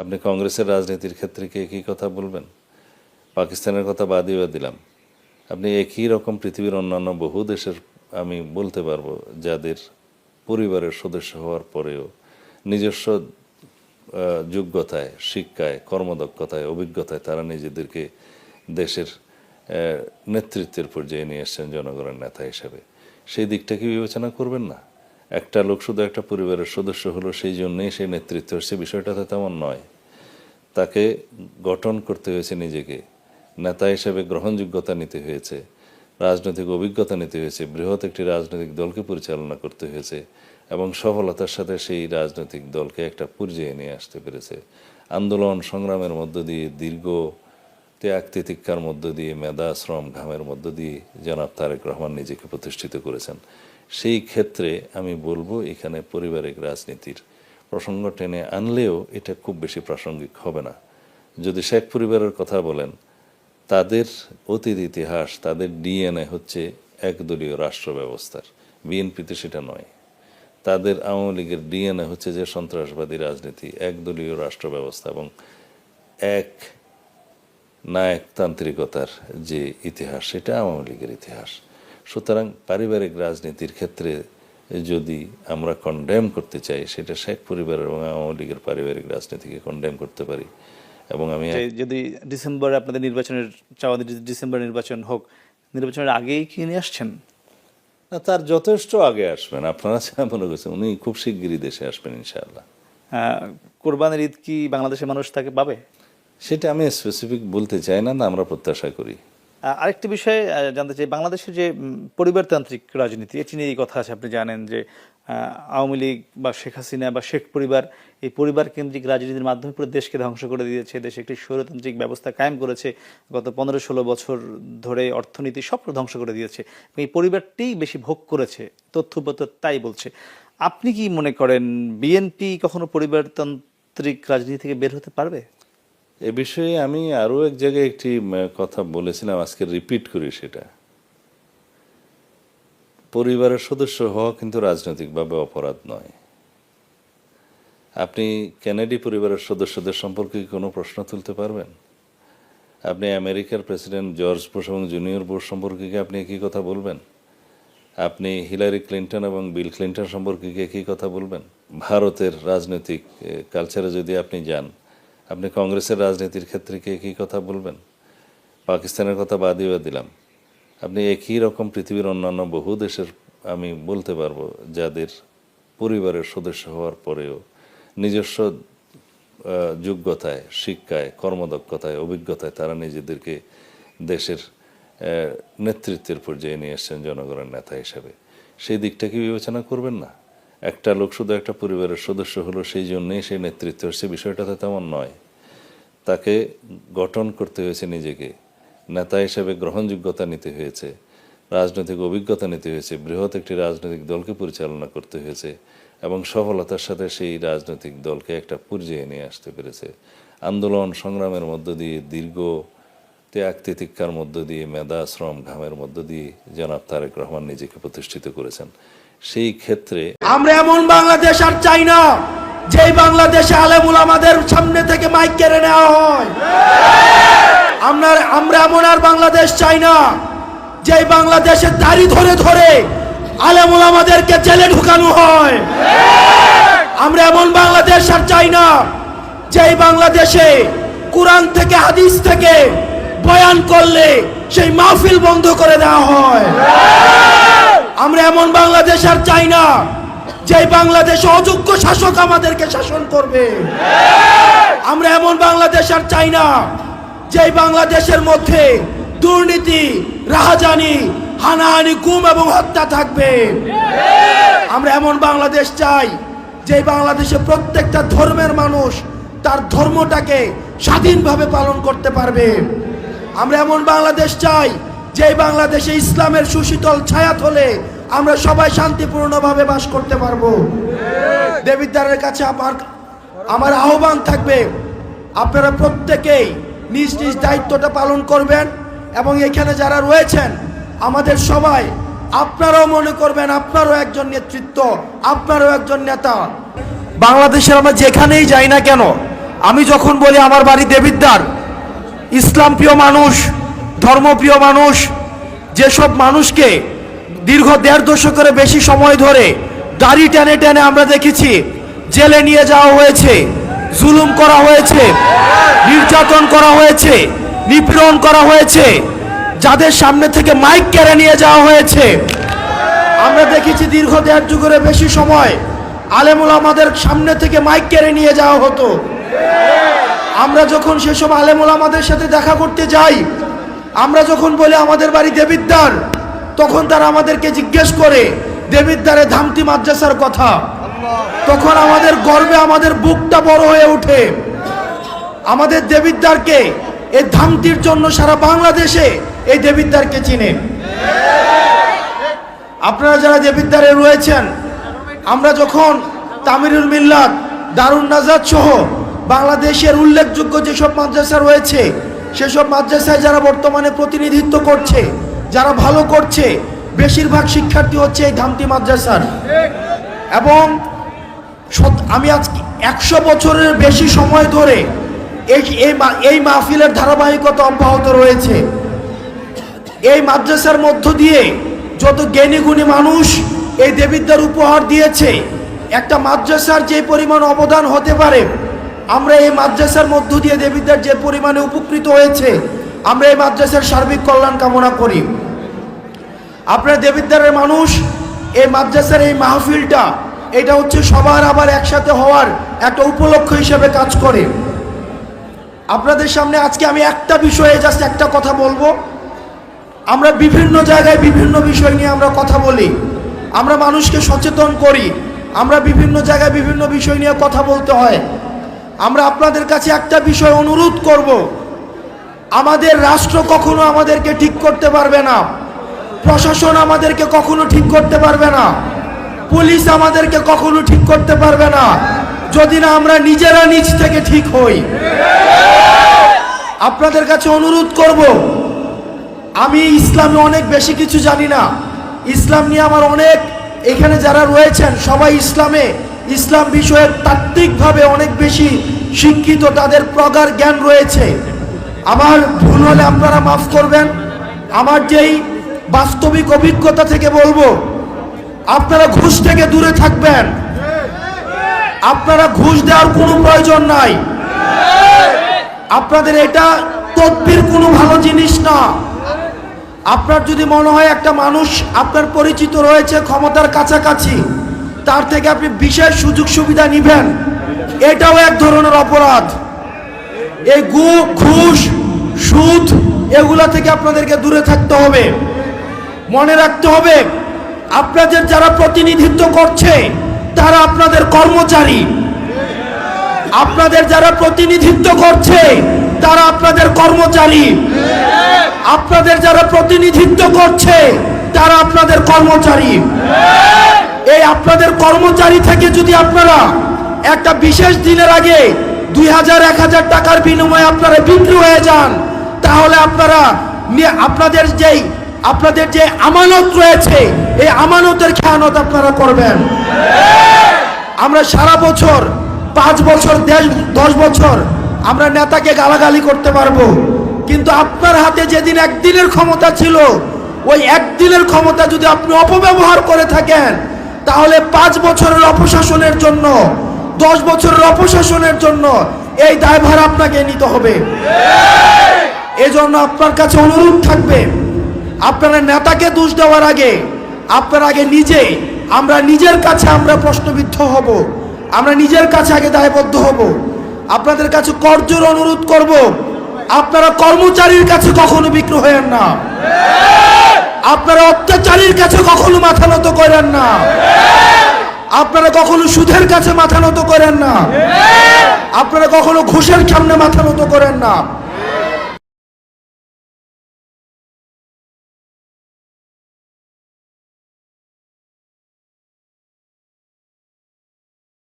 আপনি কংগ্রেসের রাজনীতির ক্ষেত্রে কি একই কথা বলবেন? পাকিস্তানের কথা বাদই বা দিলাম। আপনি একই রকম পৃথিবীর অন্যান্য বহু দেশের, আমি বলতে পারব, যাদের পরিবারের সদস্য হওয়ার পরেও নিজস্ব যোগ্যতায়, শিক্ষায়, কর্মদক্ষতায়, অভিজ্ঞতায় তারা নিজেদেরকে দেশের নেতৃত্বের পর্যায়ে নিয়ে এসছেন জনগণের নেতা হিসেবে। সেই দিকটাকে বিবেচনা করবেন না? একটা লোক শুধু একটা পরিবারের সদস্য হলো, সেই জন্যই সেই নেতৃত্ব হচ্ছে বিষয়টা তো তেমন নয়। তাকে গঠন করতে হয়েছে নিজেকে। নেতা হিসেবে গ্রহণযোগ্যতা নিতে হয়েছে, রাজনৈতিক অভিজ্ঞতা নিতে হয়েছে, বৃহৎ একটি রাজনৈতিক দলকে পরিচালনা করতে হয়েছে এবং সফলতার সাথে সেই রাজনৈতিক দলকে একটা পর্যায়ে নিয়ে আসতে পেরেছে। আন্দোলন সংগ্রামের মধ্য দিয়ে, দীর্ঘ ত্যাগ তিতিক্ষার মধ্য দিয়ে, মেধা, শ্রম, ঘামের মধ্য দিয়ে জনাব তারেক রহমান নিজেকে প্রতিষ্ঠিত করেছেন। সেই ক্ষেত্রে আমি বলব এখানে পারিবারিক রাজনীতির প্রসঙ্গ টেনে আনলেও এটা খুব বেশি প্রাসঙ্গিক হবে না। যদি শেখ পরিবারের কথা বলেন, তাদের অতীত ইতিহাস, তাদের ডিএনএ হচ্ছে একদলীয় রাষ্ট্র ব্যবস্থার। বিএনপিতে সেটা নয়। তাদের আওয়ামী লীগের ডিএনএ হচ্ছে যে সন্ত্রাসবাদী রাজনীতি, একদলীয় রাষ্ট্র ব্যবস্থা এবং এক নায়কতান্ত্রিকতার যে ইতিহাস, সেটা আওয়ামী লীগের ইতিহাস। সুতরাং পারিবারিক রাজনীতির ক্ষেত্রে যদি আমরা কন্ডেম করতে চাই সেটা শেখ পরিবার এবং আওয়ামী লীগের পারিবারিক রাজনীতিকে কন্ডেম করতে পারি। এবং আমি যদি ডিসেম্বরে আপনাদের নির্বাচনের চাওয়া ডিসেম্বর নির্বাচন হোক নির্বাচনের আগেই কি নিয়ে আসছেন? না তার যথেষ্ট আগে আসবেন। আপনারা যা মনে করছেন উনি খুব শিগগিরই দেশে আসবেন ইনশাআল্লাহ। আহ, কোরবানির ঈদ কি বাংলাদেশের মানুষ তাকে পাবে? সেটা আমি স্পেসিফিক বলতে চাই না না আমরা প্রত্যাশা করি। আরেকটি বিষয়ে জানতে চাই, বাংলাদেশের যে পরিবারতান্ত্রিক রাজনীতি এটি নিয়ে কথা আছে, আপনি জানেন যে আওয়ামী লীগ বা শেখ হাসিনা বা শেখ পরিবার, এই পরিবার কেন্দ্রিক রাজনীতির মাধ্যমে পুরো দেশকে ধ্বংস করে দিয়েছে, দেশে একটি স্বৈরতান্ত্রিক ব্যবস্থা কায়েম করেছে, গত পনেরো ষোলো বছর ধরে অর্থনীতি সব ধ্বংস করে দিয়েছে এই পরিবারটি বেশি ভোগ করেছে, তথ্যপত্র তাই বলছে। আপনি কি মনে করেন, বিএনপি কখনো পরিবারতান্ত্রিক রাজনীতি থেকে বের হতে পারবে? এ বিষয়ে আমি আরও এক জায়গায় একটি কথা বলেছিলাম, আজকে রিপিট করি সেটা। পরিবারের সদস্য হওয়া কিন্তু রাজনৈতিকভাবে অপরাধ নয়। আপনি কেনেডি পরিবারের সদস্যদের সম্পর্কে কোনো প্রশ্ন তুলতে পারবেন? আপনি আমেরিকার প্রেসিডেন্ট জর্জ বুশ এবং জুনিয়র বুশ সম্পর্কে কি আপনি একই কথা বলবেন? আপনি হিলারি ক্লিন্টন এবং বিল ক্লিন্টন সম্পর্কে কি একই কথা বলবেন? ভারতের রাজনৈতিক কালচারে যদি আপনি যান আপনি কংগ্রেসের রাজনীতির ক্ষেত্রে কি একই কথা বলবেন? পাকিস্তানের কথা বাদই বা দিলাম। আপনি একই রকম পৃথিবীর অন্যান্য বহু দেশের, আমি বলতে পারব, যাদের পরিবারের সদস্য হওয়ার পরেও নিজস্ব যোগ্যতায়, শিক্ষায়, কর্মদক্ষতায়, অভিজ্ঞতায় তারা নিজেদেরকে দেশের নেতৃত্বের পর্যায়ে নিয়ে এসছেন জনগণের নেতা হিসেবে। সেই দিকটাকে বিবেচনা করবেন না? একটা লোক শুধু একটা পরিবারের সদস্য হলো, সেই জন্যই সেই নেতৃত্ব হচ্ছে বিষয়টা তো তেমন নয়। তাকে গঠন করতে হয়েছে নিজেকে। নেতা হিসেবে গ্রহণযোগ্যতা নিতে হয়েছে, রাজনৈতিক অভিজ্ঞতা নিতে হয়েছে, বৃহৎ একটি রাজনৈতিক দলকে পরিচালনা করতে হয়েছে এবং সফলতার সাথে সেই রাজনৈতিক দলকে একটা পর্যায়ে নিয়ে আসতে পেরেছে। আন্দোলন সংগ্রামের মধ্য দিয়ে, দীর্ঘ ত্যাগ তিতিক্ষার মধ্য দিয়ে, মেধা, শ্রম, ঘামের মধ্য দিয়ে জনাব তারেক রহমান নিজেকে প্রতিষ্ঠিত করেছেন। সেই ক্ষেত্রে আমরা এমন বাংলাদেশ আর চাই না, যেই বাংলাদেশে আলেমুল আমাদের সামনে থেকে মাইক কেড়ে নেওয়া হয়। আমরা আমরা এমন আর বাংলাদেশ চাই না, যেই বাংলাদেশে দাড়ি ধরে ধরে আলেমুল আমাদেরকে জেলে ঢুকানো হয়। আমরা এমন বাংলাদেশ আর চাই না, যেই বাংলাদেশে কোরআন থেকে, হাদিস থেকে বয়ান করলে সেই মাহফিল বন্ধ করে দেওয়া হয়। আমরা এমন বাংলাদেশ আর চাই না যে বাংলাদেশ অযোগ্য শাসক আমাদেরকে শাসন করবে। আমরা এমন বাংলাদেশ আর চাই না যে বাংলাদেশের মধ্যে দুর্নীতি, রাহাজানি, হানাহানি, গুম এবং হত্যা থাকবে। আমরা এমন বাংলাদেশ চাই যে বাংলাদেশে প্রত্যেকটা ধর্মের মানুষ তার ধর্মটাকে স্বাধীনভাবে পালন করতে পারবে। আমরা এমন বাংলাদেশ চাই যে বাংলাদেশে ইসলামের সুশীতল ছায়া হলে আমরা সবাই শান্তিপূর্ণভাবে বাস করতে পারব। দেবিদ্বারের কাছে আমার আমার আহ্বান থাকবে, আপনারা প্রত্যেকেই নিজ নিজ দায়িত্বটা পালন করবেন এবং এখানে যারা রয়েছেন, আমাদের সবাই, আপনারাও মনে করবেন আপনারও একজন নেতৃত্ব, আপনারও একজন নেতা। বাংলাদেশের আমরা যেখানেই যাই না কেন, আমি যখন বলি আমার বাড়ি দেবিদ্বার, ইসলাম প্রিয় মানুষ, ধর্মপ্রিয় মানুষ, যেসব মানুষকে দীর্ঘ দেড় দশকের বেশি সময় ধরে দাড়ি টেনে টেনে আমরা দেখেছি, জেলে নিয়ে যাওয়া হয়েছে, জুলুম করা হয়েছে, নির্যাতন করা হয়েছে, নিপীড়ন করা হয়েছে, যাদের সামনে থেকে মাইক কেড়ে নিয়ে যাওয়া হয়েছে। আমরা দেখেছি দীর্ঘ দেড় যুগের বেশি সময় আলেমুল আমাদের সামনে থেকে মাইক কেড়ে নিয়ে যাওয়া হতো। আমরা যখন সেসব আলেমুল আমাদের সাথে দেখা করতে যাই, আমরা যখন বলি আমাদের বাড়ি দেবিদ্বার তখন তারা আমাদেরকে জিজ্ঞেস করে দেবিদ্বারে ধামতি মাদ্রাসার কথা। তখন আমাদের গর্বে আমাদের বুকটা বড় হয়ে ওঠে। আমাদের দেবিদ্বারকে এই ধামতির জন্য সারা বাংলাদেশে এই দেবিদ্বারকে চিনে। আপনারা যারা দেবিদ্বারে রয়েছেন, আমরা যখন তামিরুল মিল্লাত, দারুণ নাজাদ সহ বাংলাদেশের উল্লেখযোগ্য যেসব মাদ্রাসা রয়েছে, সেসব মাদ্রাসায় যারা বর্তমানে প্রতিনিধিত্ব করছে যারা ভালো করছে, বেশিরভাগ শিক্ষার্থী হচ্ছে এই ধামতি মাদ্রাসার। এবং আমি আজ একশো বছরের বেশি সময় ধরে এই এই মাহফিলের ধারাবাহিকতা অব্যাহত রয়েছে। এই মাদ্রাসার মধ্য দিয়ে যত জ্ঞানী গুণী মানুষ এই দেবিদ্যার উপহার দিয়েছে, একটা মাদ্রাসার যে পরিমাণ অবদান হতে পারে, আমরা এই মাদ্রাসার মধ্য দিয়ে দেবিদ্যার যে পরিমাণে উপকৃত হয়েছে, আমরা এই মাদ্রাসার সার্বিক কল্যাণ কামনা করি। আপনার দেবিদ্বারের মানুষ, এই মাদ্রাসার এই মাহফিলটা, এটা হচ্ছে সবার আবার একসাথে হওয়ার একটা উপলক্ষ হিসেবে কাজ করে। আপনাদের সামনে আজকে আমি একটা বিষয়ে জাস্ট একটা কথা বলব। আমরা বিভিন্ন জায়গায় বিভিন্ন বিষয় নিয়ে আমরা কথা বলি। আমরা মানুষকে সচেতন করি। আমরা বিভিন্ন জায়গায় বিভিন্ন বিষয় নিয়ে কথা বলতে হয়। আমরা আপনাদের কাছে একটা বিষয় অনুরোধ করব। আমাদের রাষ্ট্র কখনো আমাদেরকে ঠিক করতে পারবে না। প্রশাসন আমাদেরকে কখনো ঠিক করতে পারবে না। পুলিশ আমাদেরকে কখনো ঠিক করতে পারবে না। যদি না আমরা নিজেরা নিজ থেকে ঠিক হই। আপনাদের কাছে অনুরোধ করব, আমি ইসলামে অনেক বেশি কিছু জানি না। ইসলাম নিয়ে আমার অনেক, এখানে যারা রয়েছেন, সবাই ইসলামে। ইসলাম বিষয়ে তাত্ত্বিকভাবে অনেক বেশি শিক্ষিত, তাদের প্রগাঢ় জ্ঞান রয়েছে। আমার ভুল হলে আপনারা মাফ করবেন। আমার যেই বাস্তবিক অভিজ্ঞতা থেকে বলব, আপনারা ঘুষ থেকে দূরে থাকবেন। আপনারা ঘুষ দেওয়ার কোনো প্রয়োজন নাই। আপনাদের এটা তদ্বির কোনো ভালো জিনিস না। আপনার যদি মনে হয় একটা মানুষ আপনার পরিচিত রয়েছে ক্ষমতার কাছাকাছি, তার থেকে আপনি বিশেষ সুযোগ সুবিধা নিবেন, এটাও এক ধরনের অপরাধ। এই গু, ঘুষ, সুদ, এগুলা থেকে আপনাদেরকে দূরে থাকতে হবে। মনে রাখতে হবে, আপনাদের যারা প্রতিনিধিত্ব করছে, তারা আপনাদের কর্মচারী। আপনাদের যারা প্রতিনিধিত্ব করছে, তারা আপনাদের কর্মচারী। আপনাদের যারা প্রতিনিধিত্ব করছে, তারা আপনাদের কর্মচারী। এই আপনাদের কর্মচারী থেকে যদি আপনারা একটা বিশেষ দিনের আগে দুই হাজার, এক হাজার টাকার বিনিময়ে আপনারা বিক্রি হয়ে যান, তাহলে আপনারা আপনাদের যেই আপনাদের যে আমানত রয়েছে, এই আমানতের খেয়ানত আপনারা করবেন। আমরা সারা বছর, পাঁচ বছর দেশ দশ বছর আমরা নেতাকে গালাগালি করতে পারব। কিন্তু আপনার হাতে যেদিন একদিনের ক্ষমতা ছিল, ওই একদিনের ক্ষমতা যদি আপনি অপব্যবহার করে থাকেন, তাহলে পাঁচ বছরের অপশাসনের জন্য, দশ বছরের অপশাসনের জন্য এই দায়ভার আপনাকে নিতে হবে। এজন্য আপনার কাছে অনুরোধ থাকবে আপনারা নেতাকে দোষ দেওয়ার আগে, আপনার আগে নিজে, আমরা নিজের কাছে আমরা প্রশ্নবিদ্ধ হব। আমরা নিজের কাছে আগে দায়বদ্ধ হব। আপনাদের কাছে করজোর অনুরোধ করব, আপনারা কর্মচারীর কাছে কখনো বিক্রি হয়েন না। আপনারা অত্যাচারীর কাছে কখনো মাথা নত করেন না। আপনারা কখনো সুদের কাছে মাথা নত করেন না। আপনারা কখনো ঘুষের সামনে মাথা নত করেন না।